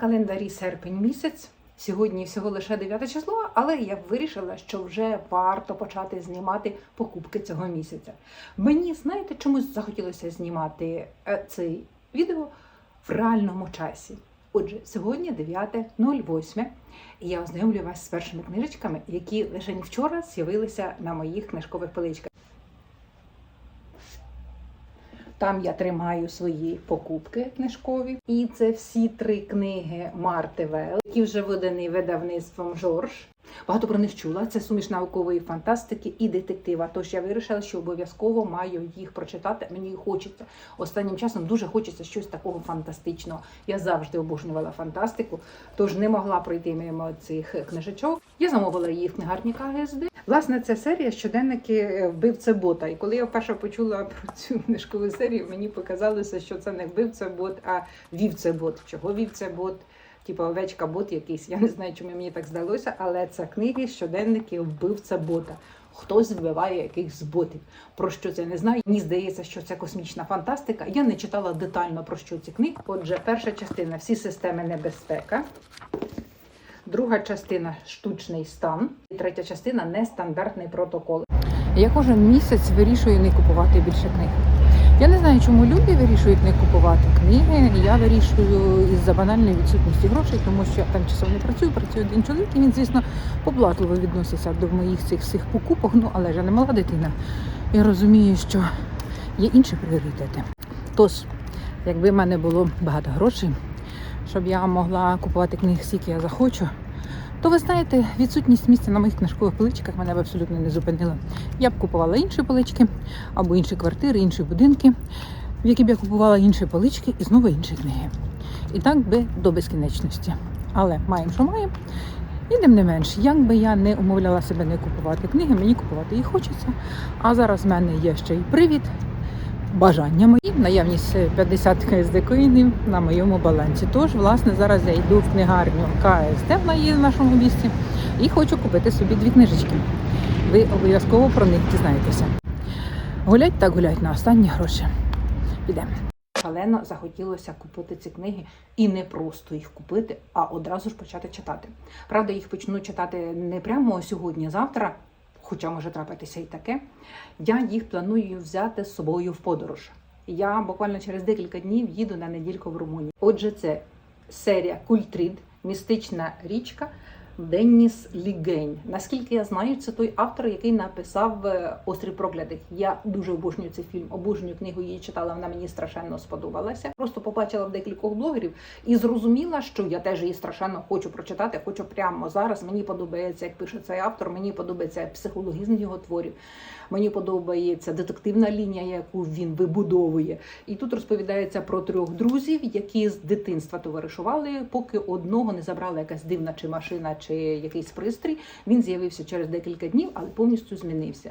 календарі серпень місяць. Сьогодні всього лише 9 число, але я вирішила, що вже варто почати знімати покупки цього місяця. Мені, знаєте, чомусь захотілося знімати е, це відео в реальному часі. Отже, сьогодні 9.08, і я ознайомлю вас з першими книжечками, які лише вчора з'явилися на моїх книжкових поличках. Там я тримаю свої покупки книжкові. І це всі три книги Марти Вел, які вже видані видавництвом Жорж. Багато про них чула. Це суміш наукової фантастики і детектива. Тож я вирішила, що обов'язково маю їх прочитати. Мені хочеться. Останнім часом дуже хочеться щось такого фантастичного. Я завжди обожнювала фантастику, тож не могла пройти мимо цих книжечок. Я замовила її в книгарні КГСД. Власне, це серія щоденники вбивця бота. І коли я вперше почула про цю книжкову серію, мені показалося, що це не вбивця бот, а вівце бот. Чого вівце бот? Типу овечка бот якийсь. Я не знаю, чому мені так здалося, але це книги, щоденники вбивця бота. Хтось вбиває якихось ботів. Про що це не знаю. Мені здається, що це космічна фантастика. Я не читала детально про що ці книги. Отже, перша частина всі системи небезпека. Друга частина штучний стан, і третя частина нестандартний протокол. Я кожен місяць вирішую не купувати більше книг. Я не знаю, чому люди вирішують не купувати книги. Я вирішую із-за банальної відсутності грошей, тому що я там часом не працюю, працює один чоловік, і він, звісно, поблатливо відноситься до моїх цих всіх покупок. Ну, але ж я не мала дитина. Я розумію, що є інші пріоритети. Тож, якби в мене було багато грошей, щоб я могла купувати книги, скільки я захочу, то ви знаєте, відсутність місця на моїх книжкових поличках мене б абсолютно не зупинила. Я б купувала інші полички або інші квартири, інші будинки, в які б я купувала інші полички і знову інші книги. І так би до безкінечності. Але маємо, що маємо. І тим не менш, як би я не умовляла себе не купувати книги, мені купувати їх хочеться. А зараз в мене є ще й привід, бажання мої, наявність 50 КСД коїнів на моєму балансі. Тож, власне, зараз я йду в книгарню КСД, в нашому місті, і хочу купити собі дві книжечки. Ви обов'язково про них дізнаєтеся. Гулять так гулять на останні гроші. Підемо. Шалено захотілося купити ці книги і не просто їх купити, а одразу ж почати читати. Правда, їх почну читати не прямо сьогодні, завтра, хоча може трапитися і таке. Я їх планую взяти з собою в подорож. Я буквально через декілька днів їду на недільку в Румунію. Отже, це серія Культрід, містична річка. Денніс Лігень. Наскільки я знаю, це той автор, який написав е, Острів проклятих. Я дуже обожнюю цей фільм, обожнюю книгу. Її читала. Вона мені страшенно сподобалася. Просто побачила в декількох блогерів і зрозуміла, що я теж її страшенно хочу прочитати. Хочу прямо зараз. Мені подобається, як пише цей автор. Мені подобається психологізм його творів. Мені подобається детективна лінія, яку він вибудовує. І тут розповідається про трьох друзів, які з дитинства товаришували, поки одного не забрала якась дивна чи машина, чи якийсь пристрій. Він з'явився через декілька днів, але повністю змінився.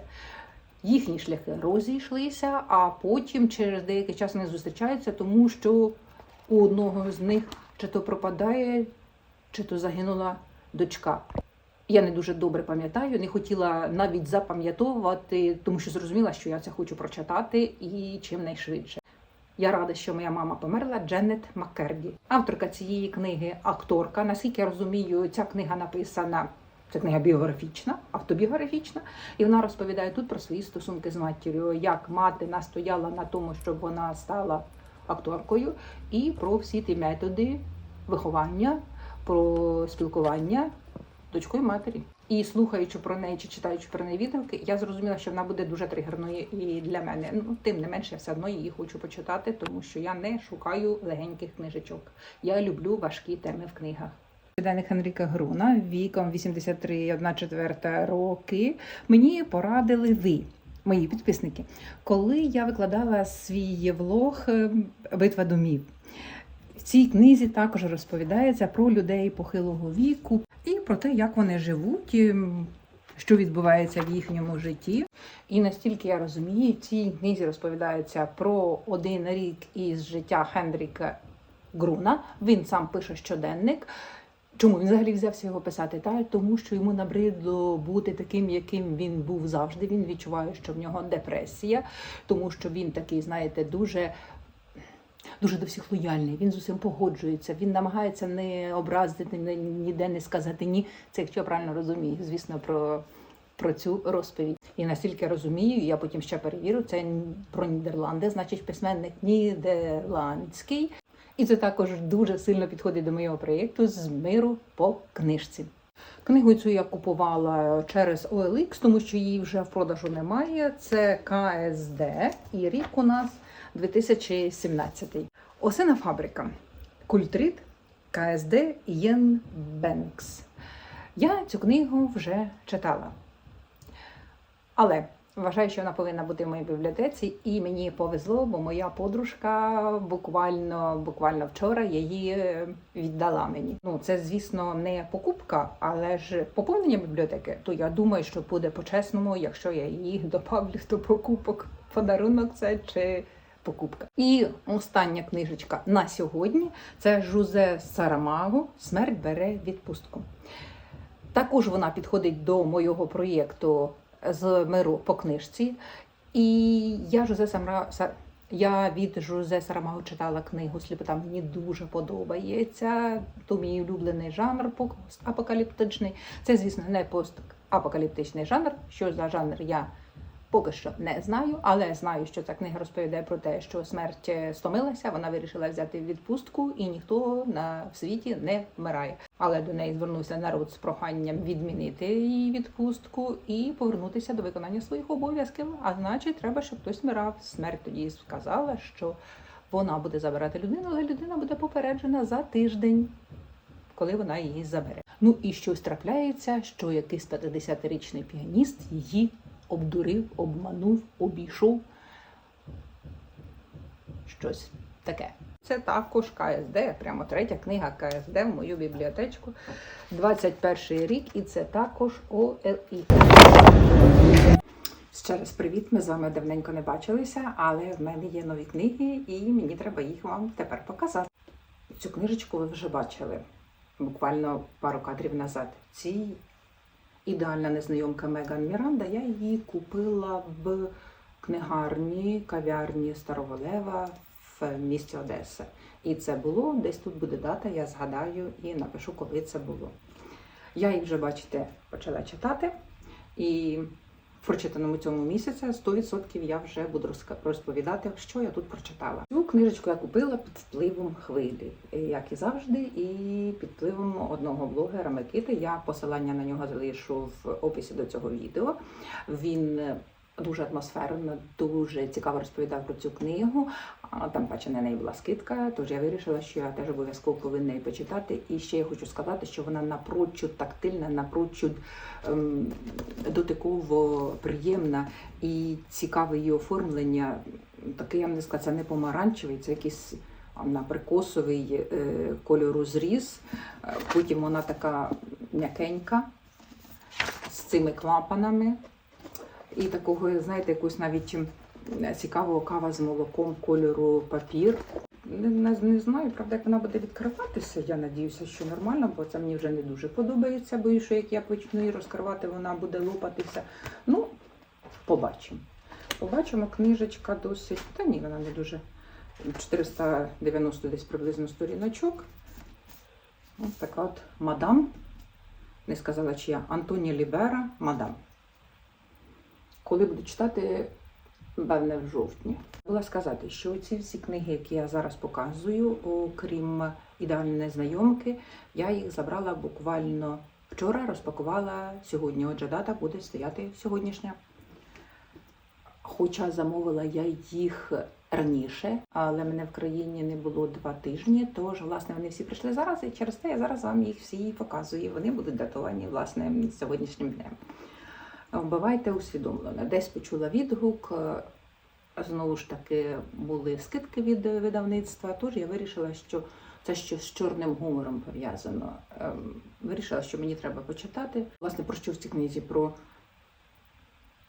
Їхні шляхи розійшлися, а потім через деякий час не зустрічаються, тому що у одного з них чи то пропадає, чи то загинула дочка. Я не дуже добре пам'ятаю, не хотіла навіть запам'ятовувати, тому що зрозуміла, що я це хочу прочитати і чим найшвидше. Я рада, що моя мама померла Дженнет Маккерді. Авторка цієї книги акторка. Наскільки я розумію, ця книга написана. Це книга біографічна, автобіографічна, і вона розповідає тут про свої стосунки з матір'ю, як мати настояла на тому, щоб вона стала акторкою, і про всі ті методи виховання, про спілкування дочкою матері. І слухаючи про неї чи читаючи про неї відгуки, я зрозуміла, що вона буде дуже тригерною і для мене. Ну тим не менше, я все одно її хочу почитати, тому що я не шукаю легеньких книжечок. Я люблю важкі теми в книгах. Щоденник Хенріка Груна віком 83,1 четверта роки мені порадили ви. Мої підписники, коли я викладала свій влог е, Битва домів. В цій книзі також розповідається про людей похилого віку і про те, як вони живуть, що відбувається в їхньому житті. І настільки я розумію, в цій книзі розповідається про один рік із життя Хендріка Груна. Він сам пише щоденник. Чому він взагалі взявся його писати? Та тому, що йому набридло бути таким, яким він був завжди. Він відчуває, що в нього депресія, тому що він такий, знаєте, дуже дуже до всіх лояльний. Він з усім погоджується. Він намагається не образити, ніде не сказати ні. Це якщо я правильно розумію, звісно, про, про цю розповідь. І наскільки розумію, я потім ще перевірю. Це про Нідерланди, значить письменник нідерландський. І це також дуже сильно підходить до моєго проєкту з миру по книжці. Книгу цю я купувала через OLX, тому що її вже в продажу немає. Це КСД, і рік у нас 2017. Осина фабрика. Культрит КСД Єн Бенкс. Я цю книгу вже читала. Але вважаю, що вона повинна бути в моїй бібліотеці, і мені повезло, бо моя подружка буквально, буквально вчора її е, віддала мені. Ну, це, звісно, не покупка, але ж поповнення бібліотеки. То я думаю, що буде по-чесному, якщо я її добавлю до покупок. Подарунок це чи покупка. І остання книжечка на сьогодні це Жузе Сарамаго Смерть бере відпустку. Також вона підходить до моєго проєкту з миру по книжці. І я Жозе Самра я від Жозе Сарамаго читала книгу Сліпота. Мені дуже подобається. То мій улюблений жанр постапокаліптичний. Це, звісно, не постапокаліптичний жанр. Що за жанр я поки що не знаю, але знаю, що ця книга розповідає про те, що смерть е, стомилася, вона вирішила взяти відпустку, і ніхто на в світі не вмирає. Але до неї звернувся народ з проханням відмінити її відпустку і повернутися до виконання своїх обов'язків. А значить, треба, щоб хтось вмирав. Смерть тоді сказала, що вона буде забирати людину, але людина буде попереджена за тиждень, коли вона її забере. Ну і щось трапляється, що якийсь 50-річний піаніст її обдурив, обманув, обійшов. Щось таке. Це також КСД, прямо третя книга КСД в мою бібліотечку. 21 рік, і це також ОЛІ. Ще раз привіт, ми з вами давненько не бачилися, але в мене є нові книги, і мені треба їх вам тепер показати. Цю книжечку ви вже бачили буквально пару кадрів назад. Ці ідеальна незнайомка Меган Міранда. Я її купила в книгарні, кав'ярні Старого Лева в місті Одеса. І це було десь тут буде дата, я згадаю і напишу, коли це було. Я їх вже, бачите, почала читати. І прочитаному цьому місяці 100% я вже буду розповідати, що я тут прочитала. Цю книжечку я купила під впливом хвилі, як і завжди, і під впливом одного блогера Микити. Я посилання на нього залишу в описі до цього відео. Він е, дуже атмосферно, дуже цікаво розповідав про цю книгу. Там, бачите, на неї була скидка, тож я вирішила, що я теж обов'язково повинна її почитати. І ще я хочу сказати, що вона напрочуд тактильна, напрочуд ем, дотиково приємна і цікаве її оформлення. Таке, я не сказала, це не помаранчевий, це якийсь наприкосовий е, кольору зріз. Е, Потім вона така м'якенька з цими клапанами. І такого, знаєте, якусь навіть цікавого кава з молоком кольору папір. Не, не, не знаю, правда, як вона буде відкриватися. Я надіюся, що нормально, бо це мені вже не дуже подобається. Боюсь, що як я почну її розкривати, вона буде лопатися. Ну, побачимо. Побачимо, книжечка досить. Та ні, вона не дуже. 490 десь приблизно сторіночок. Ось така от мадам. Не сказала, чия. Антонія Лібера, мадам. Коли буду читати, певне, в жовтні. Була сказати, що ці всі книги, які я зараз показую, окрім ідеальної незнайомки, я їх забрала буквально вчора, розпакувала сьогодні. Отже, дата буде стояти сьогоднішня. Хоча замовила я їх раніше, але мене в країні не було два тижні, тож власне вони всі прийшли зараз, і через те я зараз вам їх всі показую. Вони будуть датовані власне сьогоднішнім днем. Вбивайте усвідомлено. Десь почула відгук. е, Знову ж таки були скидки від видавництва, тож я вирішила, що це щось з чорним гумором пов'язано. Ем, Вирішила, що мені треба почитати. Власне, про що в цій книзі? Про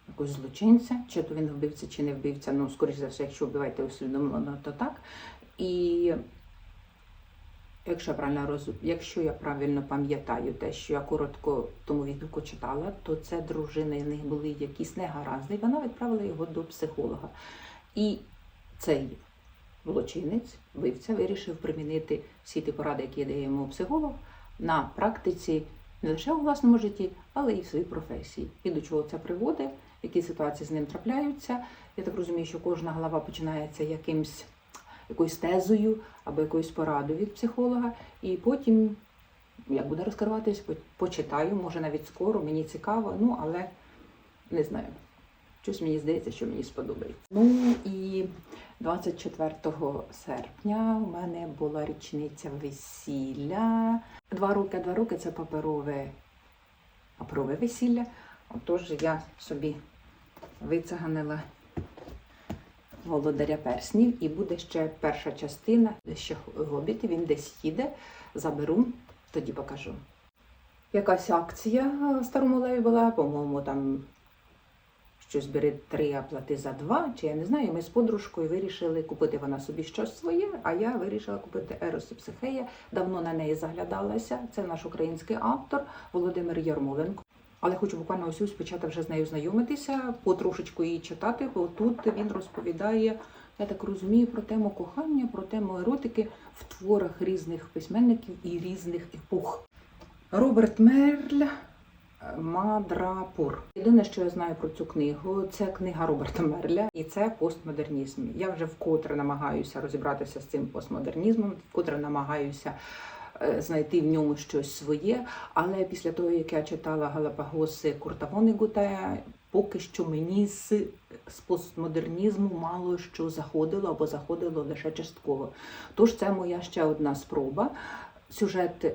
якогось злочинця, чи то він вбивця, чи не вбивця. Ну, скоріш за все, якщо вбиваєте усвідомлено, то так. І якщо я правильно роз... якщо я правильно пам'ятаю те, що я коротко тому відгуку читала, то це дружина, і в них були якісь негаразди, і вона відправила його до психолога. І цей злочинець, вбивця, вирішив примінити всі ті поради, які дає йому психолог, на практиці не лише у власному житті, але і в своїй професії. І до чого це приводить, які ситуації з ним трапляються. Я так розумію, що кожна глава починається якимсь якоюсь тезою або якоюсь порадою від психолога, і потім, як буде розкриватись, почитаю, може навіть скоро, мені цікаво, ну але не знаю. Щось мені здається, що мені сподобається. Ну і 24 серпня у мене була річниця весілля. Два роки, два роки це паперове, паперове весілля. Отож я собі вицеганила володаря перснів, і буде ще перша частина, ще гобіт, він десь їде, заберу, тоді покажу. Якась акція старому леві була, по-моєму, там щось бери три, а плати за два, чи я не знаю. Ми з подружкою вирішили купити вона собі щось своє, а я вирішила купити Ерос і Психея. Давно на неї заглядалася. Це наш український автор Володимир Ярмоленко. Але хочу буквально ось почати вже з нею знайомитися, потрошечку її читати, бо тут він розповідає, я так розумію, про тему кохання, про тему еротики в творах різних письменників і різних епох. Роберт Мерль Мадрапур. Єдине, що я знаю про цю книгу, це книга Роберта Мерля, і це постмодернізм. Я вже вкотре намагаюся розібратися з цим постмодернізмом, вкотре намагаюся знайти в ньому щось своє. Але після того, як я читала Галапагоси Курта Вонегута, поки що мені з, з постмодернізму мало що заходило або заходило лише частково. Тож це моя ще одна спроба. Сюжет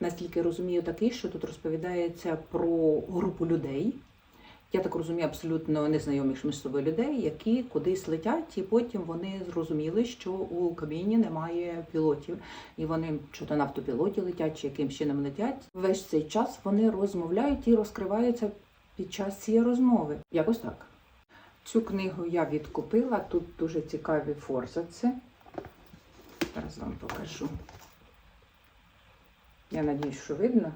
наскільки розумію, такий, що тут розповідається про групу людей. Я так розумію, абсолютно незнайомих між собою людей, які кудись летять, і потім вони зрозуміли, що у кабіні немає пілотів, і вони чи то на автопілоті летять, чи яким чином летять. Весь цей час вони розмовляють і розкриваються під час цієї розмови. Якось так. Цю книгу я відкупила. Тут дуже цікаві форзаци. Зараз вам покажу. Я надіюсь, що видно.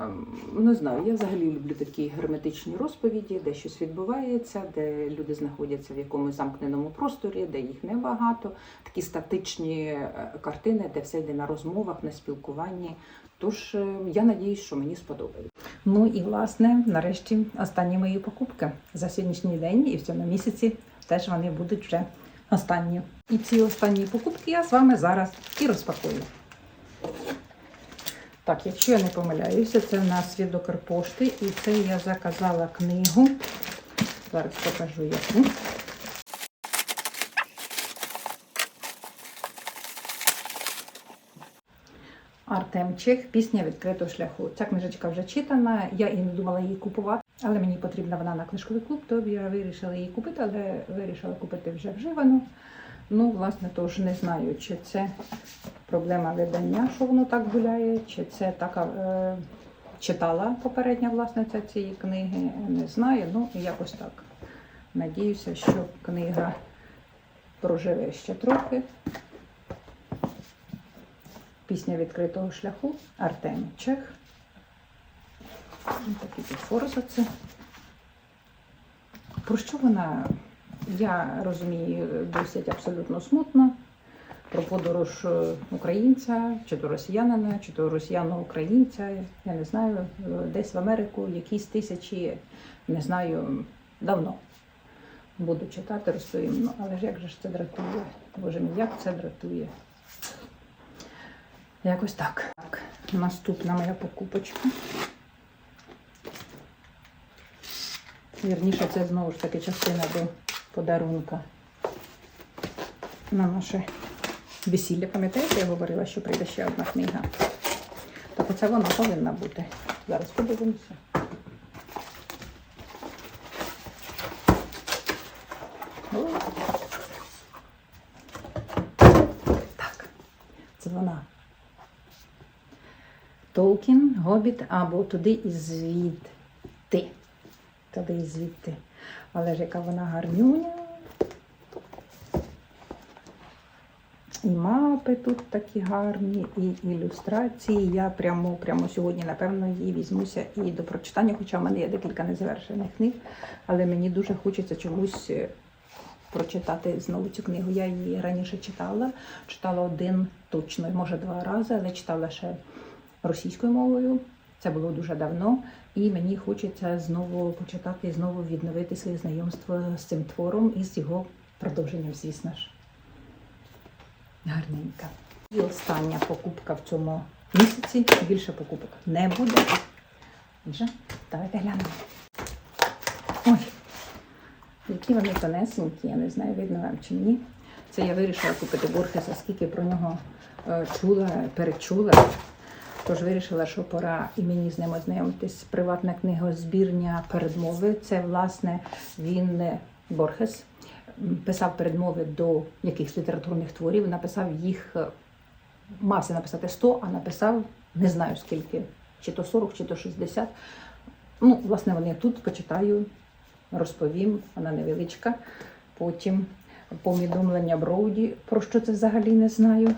Ем, Не знаю, я взагалі люблю такі герметичні розповіді, де щось відбувається, де люди знаходяться в якомусь замкненому просторі, де їх небагато, такі статичні е, картини, де все йде на розмовах, на спілкуванні. Тож е, я надіюсь, що мені сподобається. Ну і власне, нарешті, останні мої покупки за сьогоднішній день і в цьому місяці теж вони будуть вже останні. І ці останні покупки я з вами зараз і розпакую. Так, якщо я не помиляюся, це в нас від Укрпошти, і це я заказала книгу. Зараз покажу яку. Артем Чех, пісня відкритого шляху. Ця книжечка вже читана. Я і не думала її купувати, але мені потрібна вона на книжковий клуб, то я вирішила її купити, але вирішила купити вже вживану. Ну, власне, тож не знаю, чи це проблема видання, що воно так гуляє, чи це така е, читала попередня власниця цієї книги. Не знаю. Ну, якось так. Надіюся, що книга проживе ще трохи. Пісня відкритого шляху Артем Чех. Ось Такі тут форзаци. Про що вона? Я розумію досить абсолютно смутно про подорож е, українця, чи то росіянина, чи то росіяно-українця, я не знаю, е, десь в Америку якісь тисячі, не знаю, давно. Буду читати, розповім. Але ж як же ж це дратує? Боже мій, як це дратує? Якось так. так. Наступна моя покупочка. Вірніше, це знову ж таки частина до подарунка на наше весілля. Пам'ятаєте, я говорила, що прийде ще одна книга. Так оце вона повинна бути. Зараз подивимося. Так, це вона. Толкін, Гобіт або туди і звідти. Туди і звідти. Але ж яка вона гарнюня. І мапи тут такі гарні, і ілюстрації. Я прямо, прямо сьогодні, напевно, її візьмуся і до прочитання, хоча в мене є декілька незавершених книг, але мені дуже хочеться чомусь е, прочитати знову цю книгу. Я її раніше читала, читала один точно, може два рази, але читала ще російською мовою. Це було дуже давно, і мені хочеться знову почитати знову відновити своє знайомство з цим твором і з його продовженням, звісно ж. Гарненька. І остання покупка в цьому місяці. Більше покупок не буде. Отже, давайте глянемо. Ой, які вони тонесенькі, я не знаю, видно вам чи ні. Це я вирішила купити Борхеса, скільки про нього е, чула, перечула. Тож вирішила, що пора і мені з ним ознайомитись. Приватна книгозбірня передмови. Це, власне, він е, Борхес писав передмови до якихось літературних творів. Написав їх, е, мався написати 100, а написав не знаю скільки, чи то 40, чи то 60. Ну, власне, вони тут почитаю, розповім, вона невеличка. Потім повідомлення Броуді, про що це взагалі не знаю.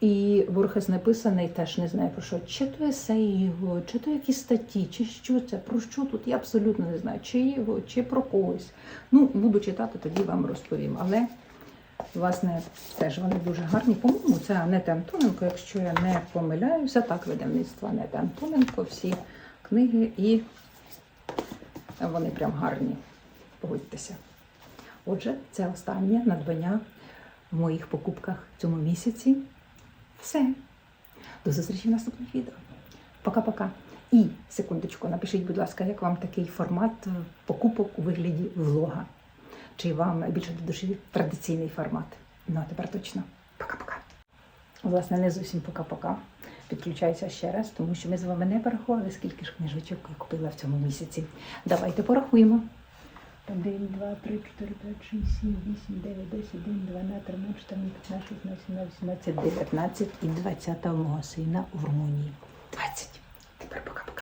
І Борхес написаний, теж не знаю про що. Чи то есеї його, чи то якісь статті, чи що це, про що тут, я абсолютно не знаю, чи його, чи про когось. Ну, буду читати, тоді вам розповім. Але, власне, теж вони дуже гарні. По-моєму, це Анета Антоненко, якщо я не помиляюся, так, видавництво Анети Антоненко, всі книги, і вони прям гарні. Погодьтеся. Отже, це останнє надбання в моїх покупках цьому місяці. Все. До зустрічі в наступних відео. Пока-пока. І секундочку, напишіть, будь ласка, як вам такий формат е, покупок у вигляді влога? Чи вам більше до душі традиційний формат? Ну, а тепер точно. Пока-пока. Власне, не зовсім пока-пока. Підключаюся ще раз, тому що ми з вами не порахували, скільки ж книжечок я купила в цьому місяці. Давайте порахуємо. 1, 2, 3, 4, 5, 6, 7, 8, 9, 10, 11, 12, 13, 14, 15, 16, 17, 18, 19 і 20 мого сина в Румунії. 20. Тепер пока-пока.